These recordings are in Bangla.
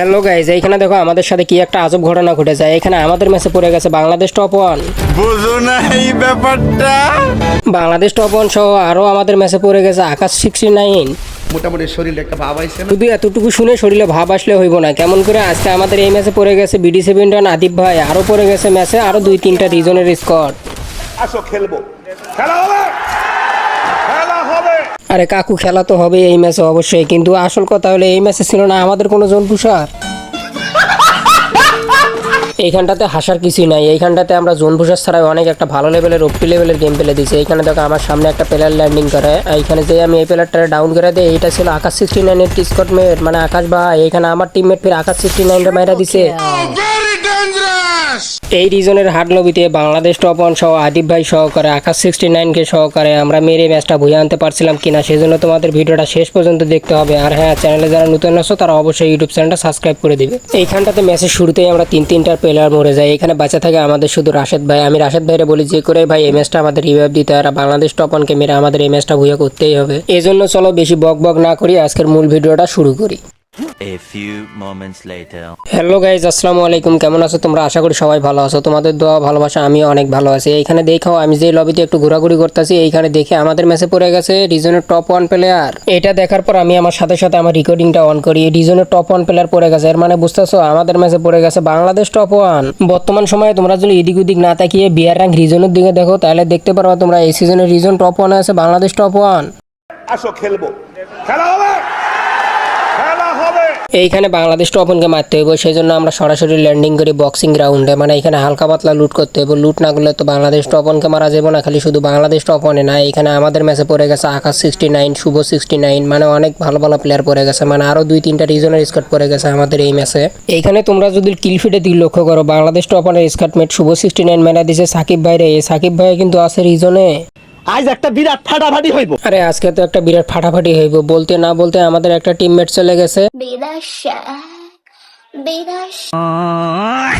হ্যালো গাইজ এইখানে দেখো আমাদের সাথে কি একটা আজব ঘটনা ঘটে যায় এখানে আমাদের ম্যাচে পড়ে গেছে বাংলাদেশ টপ ওয়ান বুঝো না এই ব্যাপারটা। বাংলাদেশ টপ ওয়ান সহ আরও আমাদের ম্যাচে পড়ে গেছে আকাশ সিক্সটি নাইন মোটামুটি শরীরে একটা ভাব আইছে না? শুধু এতটুকু শুনে শরীরে ভাব আসলে হইব না। কেমন করে আজকে আমাদের এই ম্যাচে পড়ে গেছে বিডি সেভেন্টন আদিব ভাই। আরও পড়ে গেছে ম্যাচে আরও দুই তিনটা রিজনের স্কট আসো খেলব। খেলা হবে? আরে কাকু, খেলা তো হবে এই ম্যাচে অবশ্যই, কিন্তু আসল কথা হলো এই ম্যাচে ছিল না আমাদের কোনো জন পুষার এইখানটাতে হাসার কিছুই নাই, এইখানটাতে আমরা জোন পুষার ছাড়াই অনেক একটা ভালো লেভেলের ওপি লেভেলের গেম পেলে দিয়েছি। এইখানে দেখো আমার সামনে একটা প্লেয়ার ল্যান্ডিং করে, এইখানে যে আমি এই প্লেয়ারটা ডাউন করে দিই, এইটা ছিল আকাশ সিক্সটি নাইনের টিসকট মেট মানে আকাশ ভাই, এইখানে আমার টিমমেট ফির আকাশ সিক্সটি নাইনটা মাইরা দিছে। এই রিজনের হাট লবিতে বাংলাদেশ টপ ওয়ান সহ আদিব ভাই সহকারে আকাশ সিক্সটি নাইনকে সহকারে আমরা মেরে ম্যাচটা ভুয়ে আনতে পারছিলাম কিনা সেজন্য তোমাদের ভিডিওটা শেষ পর্যন্ত দেখতে হবে। আর হ্যাঁ চ্যানেলে যারা নতুন আছো, তারা অবশ্যই ইউটিউব চ্যানেলটা সাবস্ক্রাইব করে দিবে। এইখানটাতে ম্যাচের শুরুতেই আমরা তিন তিনটার প্লেয়ার মরে যাই। এখানে বাঁচা থাকে আমাদের শুধু রাশেদ ভাই। আমি রাশেদ ভাইরে বলি, যে করে ভাই, এই ম্যাচটা আমাদের রিভাইভ দিতে আর বাংলাদেশ টপ ওয়ানকে মেরে আমাদের এই ম্যাচটা ভুয়ে করতেই হবে। এই জন্য চলো বেশি বক বক না করি, আজকের মূল ভিডিওটা শুরু করি। A few moments later. Hello guys আসসালামু আলাইকুম। কেমন আছো? তোমরা আশা করি সবাই ভালো আছো। তোমাদের দোয়া ভালোবাসা আমিও অনেক ভালো আছি। এইখানে দেখাও আমি যে লবিতে একটু ঘোরাঘুরি করতেছি এইখানে দেখে আমাদের ম্যাচে পড়ে গেছে রিজনের টপ ওয়ান প্লেয়ার এটা দেখার পর আমি আমার সাথে সাথে আমার রেকর্ডিংটা অন করি। রিজনের টপ ওয়ান প্লেয়ার পড়ে গেছে। এর মানে বুঝতেছো আমাদের ম্যাচে পড়ে গেছে বাংলাদেশ টপ ওয়ান বর্তমান সময়ে তোমরা যদি এদিক ওদিক না তাকিয়ে বিয়ার র্যাঙ্ক রিজনের দিকে দেখো তাহলে দেখতে পারো তোমরা এই সিজনের রিজন টপ ওয়ানে আছে বাংলাদেশ টপ ওয়ান আসো খেলব। খেলা হবে! এইখানে বাংলাদেশ টপনকে মারতে হইব সেই জন্য আমরা সরাসরি ল্যান্ডিং করি বক্সিং গ্রাউন্ডে মানে এখানে হালকা পাতলা লুট করতে হইব। লুট না করলে তো বাংলাদেশ টপনকে মারা যাবে না, খালি শুধু বাংলাদেশ টপনে না। এখানে আমাদের ম্যাচে পড়ে গেছে Akash sixty nine Shuvo sixty nine মানে অনেক ভালো ভালো প্লেয়ার পড়ে গেছে। মানে আরও দুই তিনটা রিজনের স্কট পড়ে গেছে আমাদের এই ম্যাচে এইখানে তোমরা যদি কিলফিটে দিক লক্ষ্য করো, বাংলাদেশ টপনের স্কটমেট শুভ সিক্সটি নাইন মেরা দিছে সাকিব ভাইরে। এই সাকিব ভাই কিন্তু আছে রিজনে আজ একটা বিরাট ফাটাফাটি হইব। আরে আজকে তো একটা বিরাট ফাটাফাটি হইব। বলতে না বলতে আমাদের একটা টিমমেট চলে গেছে। Bida Shack.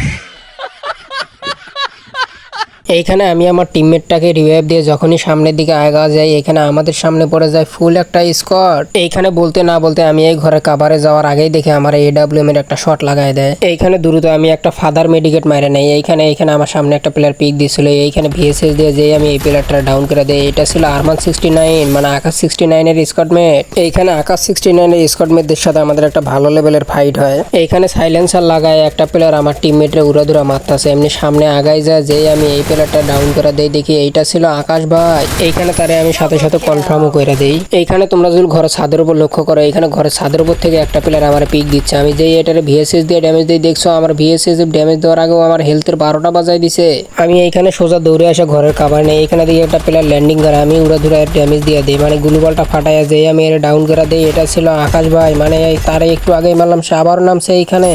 এইখানে আমি আমার টিমমেটটাকে রিভাইভ দিয়ে যখনই সামনের দিকে আগা যাই এখানে আমাদের সামনে পড়ে যায় ফুল একটা স্কট এইখানে বলতে না বলতে আমি এই ঘরে কাভারে যাওয়ার আগেই দেখে আমার এডাব্লিউএম এর একটা শট লাগাই দেয়। এইখানে দ্রুত আমি একটা ফাদার মেডিকেট মারে নেই। এইখানে এইখানে আমার সামনে একটা প্লেয়ার পিক দিয়েছিল এইখানে ভিএসএস দিয়ে যে আমি এই প্লেয়ারটা ডাউন করে দেয় এটা ছিল আরমান সিক্সটি নাইন মানে আকাশ সিক্সটি নাইনের স্কটমেট এইখানে আকাশ সিক্সটি নাইনের স্কটমেটদের সাথে আমাদের একটা ভালো লেভেলের ফাইট হয়। এইখানে সাইলেন্সার লাগায় একটা প্লেয়ার আমার টিমমেটরে উড়াধুরা মারতেছে। এমনি সামনে আগাই যায় যে আমি এই প্লেয়ারটা ডাউন করে দেই, দেখি এইটা ছিল আকাশ ভাই। এইখানে তারে আমি সাথে সাথে কনফার্মও করে দেই। এইখানে তোমরা যদি ঘরের ছাদের উপর লক্ষ্য করো এখানে ঘরের ছাদের উপর থেকে একটা প্লেয়ার আমার পিক দিচ্ছে। আমি যেই এটারে ভিএসএস দিয়ে ড্যামেজ দিয়ে দেখছ আমার ভিএসএস ড্যামেজ দেওয়ার আগেও আমার হেলথের বারোটা বাজাই দিছে। আমি এইখানে সোজা দৌড়ে আসে ঘরের কাবার নেই এখানে দিয়ে একটা প্লেয়ার ল্যান্ডিং করে, আমি উড়া ধুরা ড্যামেজ দিয়ে দিই। মানে গুলুবলটা ফাটাইয়া যেই আমি এর ডাউন করে দিই, এটা ছিল আকাশ ভাই। মানে তারে একটু আগেই মারলাম, সে আবারও নামছে এইখানে।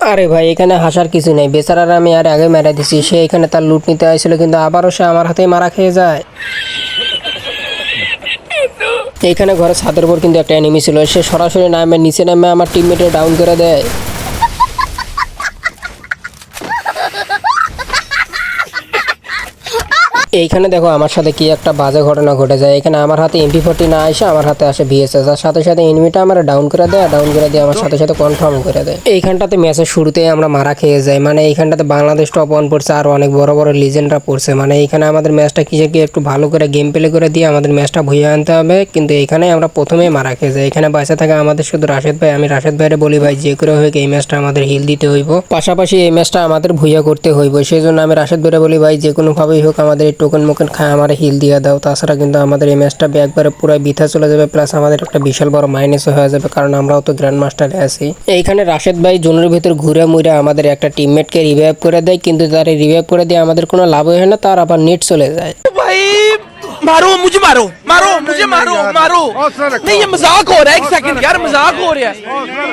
আরে ভাই, এখানে হাসার কিছু নেই। বেচারার আমি আর আগে মেরে দিছি, সে এখানে তার লুট নিতে আসছিল, কিন্তু আবারও সে আমার হাতে মারা খেয়ে যায়। এখানে ঘরে ছাদের উপর কিন্তু একটা এনিমি ছিল, সে সরাসরি নামে, নিচে নামে আমার টিমমেটে ডাউন করে দেয়। এইখানে দেখো আমার সাথে কি একটা বাজে ঘটনা ঘটে যায়। এখানে আমার হাতে এমপি ফোর্টি না এসে আমার হাতে আসে ভিএসএস আর সাথে সাথে এনিমিটা আমার ডাউন করে দেয় ডাউন করে দিয়ে আমার সাথে সাথে কনফার্ম করে দেয়। এইখানটাতে ম্যাচের শুরুতে আমরা মারা খেয়ে যাই। মানে এইখানটাতে বাংলাদেশ টপ অন পড়ছে, আর অনেক বড় বড় লিজেন্ডরা পড়ছে। মানে এইখানে আমাদের ম্যাচটা কি একটু ভালো করে গেম প্লে করে দিয়ে আমাদের ম্যাচটা ভুয়ে আনতে হবে। কিন্তু এখানে আমরা প্রথমেই মারা খেয়ে যাই। এখানে বাঁচা থাকে আমাদের শুধু রাশেদ ভাই। আমি রাশেদ ভাইরে বলি, ভাই, যে করে হোক এই ম্যাচটা আমাদের হিল দিতে হইব। পাশাপাশি এই ম্যাচটা আমাদের ভুইয়া করতে হইব। সেই জন্য আমি রাশেদ ভাইরে বলি, ভাই, যে কোনো ভাবেই হোক আমাদের টোকেন মোকেন খায়, আমার হিল দিয়ে দাও। তাছাড়া কিন্তু আমাদের এই ম্যাচটা একবারে পুরো বিথা চলে যাবে প্লাস আমাদের একটা বিশাল বড় মাইনাসও হয়ে যাবে, কারণ আমরাও তো গ্র্যান্ড মাস্টারে আছি। এইখানে রাশেদ ভাই জোনের ভিতর ঘুরে মুড়ে আমাদের একটা টিমমেটকে রিভাইভ করে দেয়, কিন্তু তার রিভাইভ করে দিয়ে আমাদের কোনো লাভ হয় না, তার আবার নেট চলে যায়। मारो मुझे मारो मारो मुझे मारो मारो नहीं ये मजाक हो रहा है एक सेकंड यार मजाक हो रहा है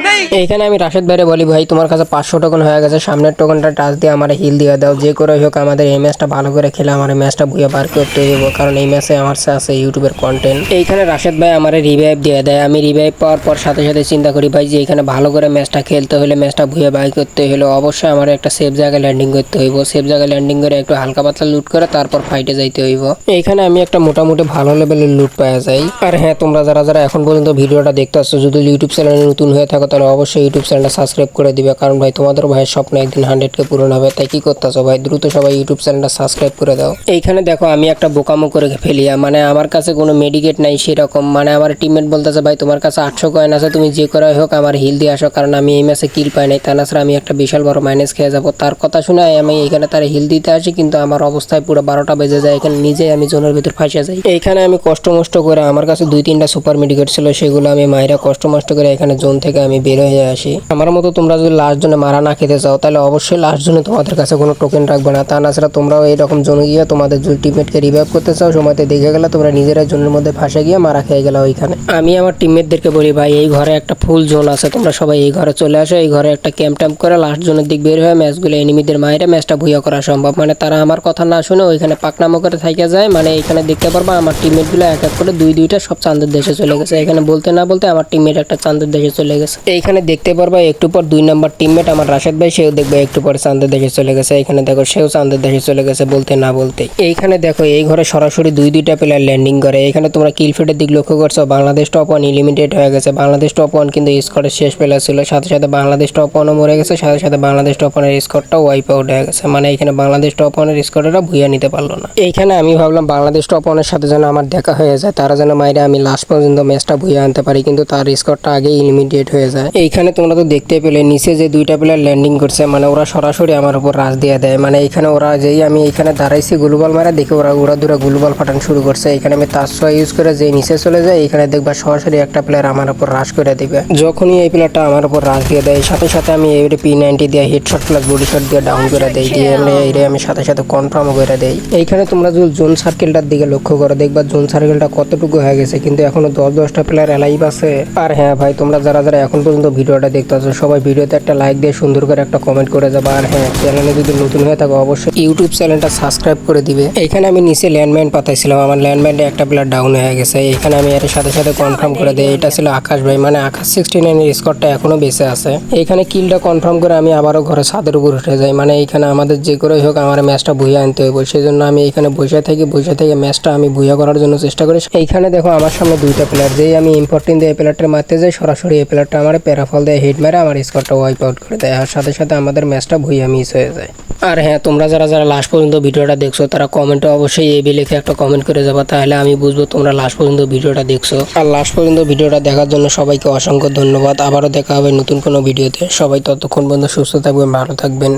नहीं এইখানে আমি রাশেদ ভাইরে বলি ভাই তোমার কাছে পাঁচশো টোকন হয়ে গেছে সামনের টোকনটা টাচ দিয়ে আমার হিল দিয়ে দাও যে করে হোক আমাদের এই ম্যাচটা ভালো করে খেলে আমার এই ম্যাচটা ভুয়ে বার করতে হইব কারণ এই ম্যাচে আমার সাথে আছে ইউটিউবের কন্টেন্ট এইখানে রাশেদ ভাই আমার রিভাইভ দিয়ে দেয় আমি রিভাইভ পাওয়ার পর সাথে সাথে চিন্তা করি ভাই যে এখানে ভালো করে ম্যাচটা খেলতে হলে ম্যাচটা ভুয়ে বাই করতে হলে অবশ্যই আমার একটা সেফ জায়গায় ল্যান্ডিং করতে হইব সেফ জায়গায় ল্যান্ডিং করে একটু হালকা পাতলা লুট করে তারপর ফাইটে যাইতে হইব এইখানে আমি একটা মোটামুটি ভালো লেভেলের লুট পাওয়া যায়। আর হ্যাঁ তোমরা যারা যারা এখন পর্যন্ত ভিডিওটা দেখতে আসছো, যদি ইউটিউব চ্যানেলে নতুন হয়ে থাকো, তাহলে অবশ্যই ইউটিউব চ্যানেলটা সাবস্ক্রাইব করে দিবে। কারণ ভাই তোমাদের ভাইয়ের স্বপ্ন একদিন হান্ড্রেড কে পূরণ হবে। তাই কি করতেছো ভাই? দ্রুত সবাই ইউটিউব চ্যানেলটা সাবস্ক্রাইব করে দাও। এইখানে দেখো, আমি একটা বোকামো করে ফেলিয়া মানে আমার কাছে কোনো মেডিকেট নাই সেরকম। মানে আমার টিমমেট বলতেছে, ভাই, তোমার কাছে আটশো কয়েন আছে, তুমি যে করে হোক, আমার হিল দিয়ে আসো। কারণ আমি এই ম্যাচে কিল পাই নাই। তা আমি একটা বিশাল বড় মাইনাস খেয়ে যাব। তার কথা শুনে আমি এখানে তার হিল দিতে আসি, কিন্তু আমার অবস্থায় পুরো বারোটা বেজে যায়। এখানে নিজেই আমি জোনের ভিতর ফাঁসে যাই এইখানে আমি কষ্ট মষ্ট করে আমার কাছে দুই তিনটা সুপার মেডিকেট ছিল, সেগুলো আমি মায়েরা কষ্ট মষ্ট করে এখানে জোন থেকে আমি বের হয়ে আসি। আমার মতো তোমরা যদি লাস্ট জনে মারা না খেতে চাও, তাহলে অবশ্যই লাস্ট জনে তোমাদের কাছে কোনো টোকেন রাখবে না। তা না ছাড়া তোমরাও এইরকম জোনে গিয়ে তোমাদের যদি টিমমেটকে রিভাইভ করতে চাও, সময়তে দেখে গেলে তোমরা নিজেরাই জোনের মধ্যে ফাঁসে গিয়ে মারা খেয়ে গেলে ওইখানে। আমি আমার টিমমেটদেরকে বলি, ভাই, এই ঘরে একটা ফুল জোন আছে, তোমরা সবাই এই ঘরে চলে আসো, এই ঘরে একটা ক্যাম্প ট্যাম্প করে লাস্ট জোনের দিক বের হয়ে ম্যাচগুলো এনিমিদের মায়েরা ম্যাচটা ভুইয়া করা সম্ভব। মানে তারা আমার কথা না শুনে ওইখানে পাকনামো করে থাইকে যায় মানে এখানে দেখতে পারবা, আমার টিমমেটগুলো এক এক করে দুই দুইটা সব চাঁদের দেশে চলে গেছে। এখানে বলতে না বলতে আমার টিমমেট একটা চাঁদের দেশে চলে গেছে। এইখানে দেখতে পারবা একটু পর দুই নাম্বার টিমমেট আমার রাশেদ ভাই, সেও দেখবে একটু পরে চাঁদের দেশে চলে গেছে। এখানে দেখো সেও চাঁদের দেশে চলে গেছে বলতে না বলতে। এইখানে দেখো এই ঘরে সরাসরি দুই দুইটা প্লেয়ার ল্যান্ডিং করে। এখানে তোমরা কিলফিটের দিক লক্ষ্য করছ। বাংলাদেশ টপ ওয়ান ইলিমিটেড হয়ে গেছে। বাংলাদেশ টপ ওয়ান কিন্তু স্কোরের শেষ প্লেয়ার ছিল। সাথে সাথে বাংলাদেশ টপ ওয়ানও মরে গেছে। সাথে সাথে বাংলাদেশ টপ ওয়ানের স্কোরটাও ওয়াইপ আউট হয়ে গেছে। মানে এখানে বাংলাদেশ টপ ওয়ানের স্কোরটা ভুইয়া নিতে পারল না। এইখানে আমি ভাবলাম বাংলাদেশ টপ ওয়ানের সাথে যেন আমার দেখা হয়ে যায়, তারা যেন মাইরে আমি লাস্ট পর্যন্ত ম্যাচটা ভুইয়া আনতে পারি, কিন্তু তার স্কোরটা আগে ইলিমিটেড হয়ে যায়। এইখানে তোমরা তো দেখতে পেলে, নিচে যে দুইটা প্লেয়ার ল্যান্ডিং করছে মানে ওরা সরাসরি আমার উপর রাজ দিয়ে দেয়। মানে এখানে ওরা যেই আমি এখানে দাঁড়াইছি, গুলবল মারা, দেখে ওরা ওরা দূরে গুলবল ফাটান শুরু করছে। এখানে আমি তার ইউজ করে যে নিচে চলে যায় এখানে দেখবা সরাসরি একটা প্লেয়ার আমার উপর রাশ করে দিবে। যখনই এই প্লেয়ারটা আমার উপর রাশ দিয়ে দেয়, সাথে সাথে আমি এই পি নাইনটি দিয়ে হেডশট প্লাস বডি শট দিয়ে ডাউন করে দেই, দিয়ে আমি আমি সাথে সাথে কনফার্ম করে দেই। এইখানে তোমরা জোন সার্কেলটার দিকে লক্ষ্য করো, দেখবা জোন সার্কেলটা কতটুকু হয়ে গেছে, কিন্তু এখনও দশ দশটা প্লেয়ার অ্যালাইভ আছে। আর হ্যাঁ ভাই, তোমরা যারা যারা এখন পর্যন্ত ভিডিওটা দেখতে আছো সবাই ভিডিওতে একটা লাইক দিয়ে সুন্দর করে একটা কমেন্ট করে যাবা। আর হ্যাঁ চ্যানেলে যদি নতুন হয়ে থাকো, অবশ্যই ইউটিউব চ্যানেলটা সাবস্ক্রাইব করে দিবে। এখানে আমি নিচে ল্যান্ডমাইন পাতাইছিলাম আমার ল্যান্ডমাইনে একটা প্লেয়ার ডাউন হয়ে গেছে। এখানে আমি এর সাথে সাথে কনফার্ম করে দিই, এটা ছিল আকাশ ভাই মানে আকাশ সিক্সটি নাইনের স্কোরটা এখনও বেঁচে আছে। এখানে কিলটা কনফার্ম করে আমি আবারও ঘরে ছাদের উপর উঠে যাই মানে এখানে আমাদের যে করে হোক, আমার ম্যাচটা ভুইয়া আনতে হবে সেই জন্য আমি এখানে বসে থেকে বসে থেকে ম্যাচটা আমি ভুইয়া করার জন্য চেষ্টা করি। এইখানে দেখো আমার সামনে দুইটা প্লেয়ার যেই আমি ইম্পর্টেন্ট দিয়ে এই প্লেয়ারটা মারতে যাই, সরাসরি এই প্লেয়ারটা আমার প্যারাফল দিয়ে হেড মারে আমার স্কোরটা ওয়াইপ আউট করে দেয়। আর সাথে সাথে আমাদের ম্যাচটা ভুইয়া মিস হয়ে যায়। আর হ্যাঁ তোমরা যারা যারা লাস্ট পর্যন্ত ভিডিওটা দেখছ, তারা কমেন্টে অবশ্যই এই লিখে একটা কমেন্ট করে যাবা। তাহলে আমি বুঝব তোমরা লাস্ট পর্যন্ত ভিডিওটা দেখছ। আর লাস্ট পর্যন্ত ভিডিওটা দেখার জন্য সবাইকে অসংখ্য ধন্যবাদ। আবারও দেখা হবে নতুন কোনো ভিডিওতে। সবাই ততক্ষণ পর্যন্ত সুস্থ থাকবেন, ভালো থাকবেন।